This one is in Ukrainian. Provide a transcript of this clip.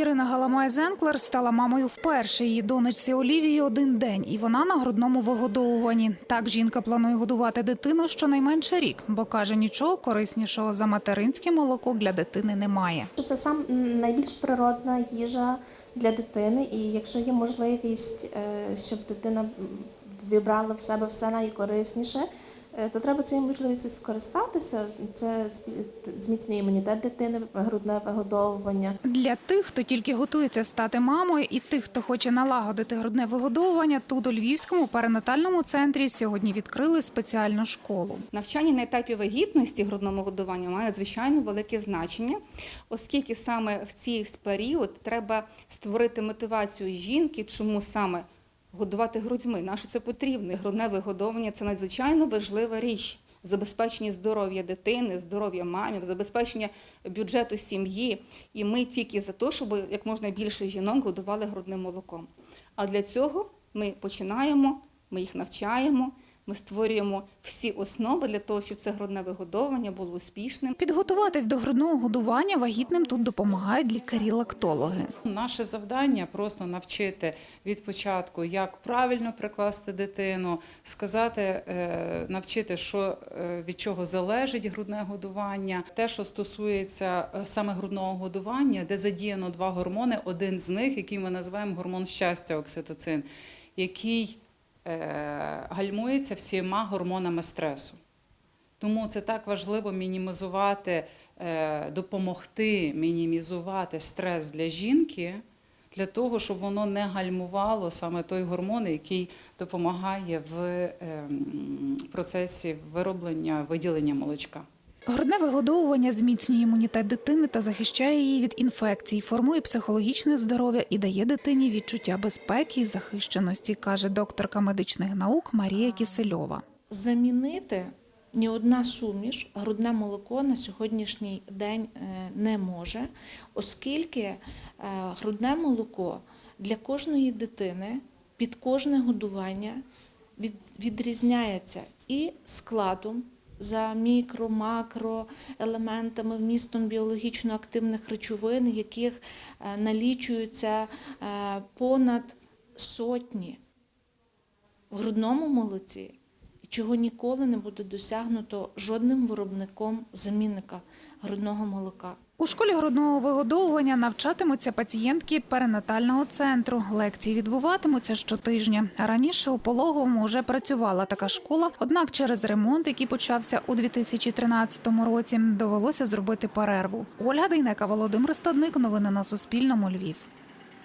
Ірина Галамай-Зенклер стала мамою вперше. Її донечці Олівії один день, і вона на грудному вигодовуванні. Так жінка планує годувати дитину щонайменше рік, бо каже, нічого кориснішого за материнське молоко для дитини немає. Це сам найбільш природна їжа для дитини, і якщо є можливість, е, щоб дитина вибрала в себе все найкорисніше, то треба цією можливістю скористатися. Це зміцнює імунітет дитини, грудне вигодовування. Для тих, хто тільки готується стати мамою, і тих, хто хоче налагодити грудне вигодовування, тут у Львівському перинатальному центрі сьогодні відкрили спеціальну школу. Навчання на етапі вагітності грудному годуванню має надзвичайно велике значення, оскільки саме в цей період треба створити мотивацію жінки, чому саме годувати грудьми. Наше це потрібно? Грудне вигодовування це надзвичайно важлива річ. Забезпечення здоров'я дитини, здоров'я мамів, забезпечення бюджету сім'ї. І ми тільки за те, щоб як можна більше жінок годували грудним молоком. А для цього ми починаємо, ми їх навчаємо, ми створюємо всі основи для того, щоб це грудне вигодовування було успішним. Підготуватись до грудного годування вагітним тут допомагають лікарі-лактологи. Наше завдання просто навчити від початку, як правильно прикласти дитину, сказати, е, навчити, що е, від чого залежить грудне годування. Те, що стосується е, саме грудного годування, де задіяно два гормони. Один з них, який ми називаємо гормон щастя, окситоцин, який гальмується всіма гормонами стресу. Тому це так важливо мінімізувати, е, допомогти мінімізувати стрес для жінки, для того, щоб воно не гальмувало саме той гормон, який допомагає в ем, процесі вироблення виділення молочка. Грудне вигодовування зміцнює імунітет дитини та захищає її від інфекцій, формує психологічне здоров'я і дає дитині відчуття безпеки і захищеності, каже докторка медичних наук Марія Кісельова. замінити ні одна суміш грудне молоко на сьогоднішній день е, не може, оскільки е, грудне молоко для кожної дитини під кожне годування відрізняється і складом. За мікро, макро елементами, вмістом біологічно активних речовин, яких налічуються налічується е, понад сотні в грудному молоці, чого ніколи не буде досягнуто жодним виробником замінника грудного молока. У школі грудного вигодовування навчатимуться пацієнтки перинатального центру. Лекції відбуватимуться щотижня. Раніше у пологовому вже працювала така школа. Однак через ремонт, який почався у 2013 році, довелося зробити перерву. Ольга Дейнека, Володимир Стадник. Новини на Суспільному. Львів.